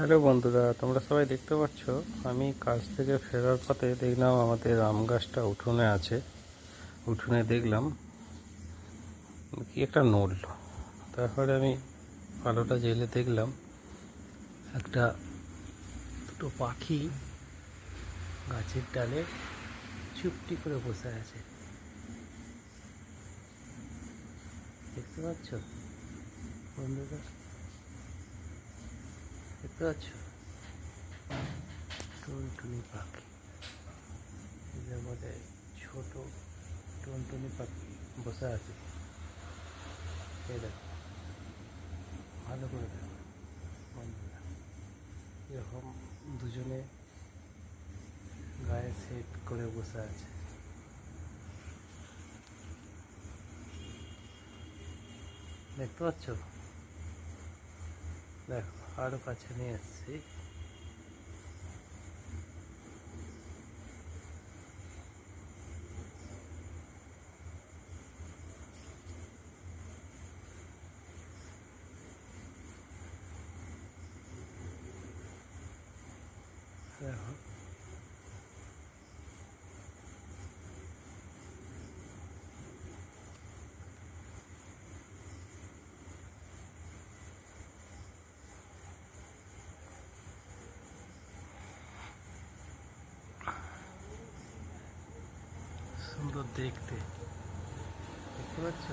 Hello বন্ধুরা, তোমরা সবাই দেখতে পাচ্ছ? আমি কাজ থেকে ফেরার পথে দেখলাম আমাদের আম গাছটা উঠোনে আছে। উঠোনে দেখলাম কি একটা নড়ল। তারপরে আমি আলোটা জেলে দেখলাম, একটা দুটো পাখি গাছের ডালে চুপটি করে বসে আছে। দেখতে পাচ্ছ বন্ধুরা? দেখতে পাচ্ছ? টুনটুনি পাখি। এদের মধ্যে ছোট টুনটুনি পাখি বসে আছে। এই দেখো। ভালো করে দেখো। বন্ধুরা, এরকম দুজনে গায়ে সেট করে বসে আছে। দেখতে পাচ্ছ? দেখো আরো কাছে নিয়ে এসছি দেখো সুন্দর দেখতে দেখতে পাচ্ছ